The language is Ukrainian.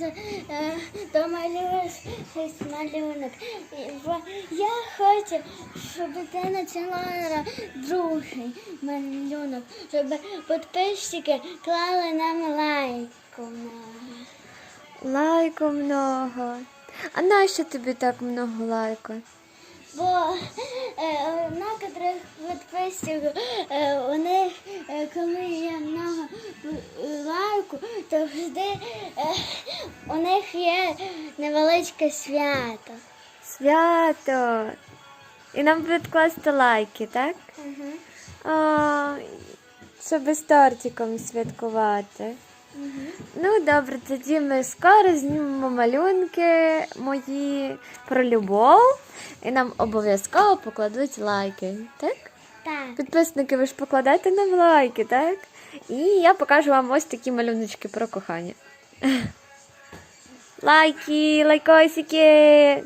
е, домалюєш малюнок. Я хочу, щоб ти почала другий малюнок, щоб підписчики клали нам лайку. Лайку много. А нащо тобі так много лайку? Бо е, некоторих підписчиків е, у завжди е, у них є невеличке свято. Свято. І нам будуть класти лайки, так? Угу. А, щоб з тортиком святкувати. Ну, добре, тоді ми скоро знімемо малюнки мої про любов, і нам обов'язково покладуть лайки, так? Так. Підписники, ви ж покладайте нам лайки, так? І я покажу вам ось такі малюночки про кохання. Лайки, лайкосики!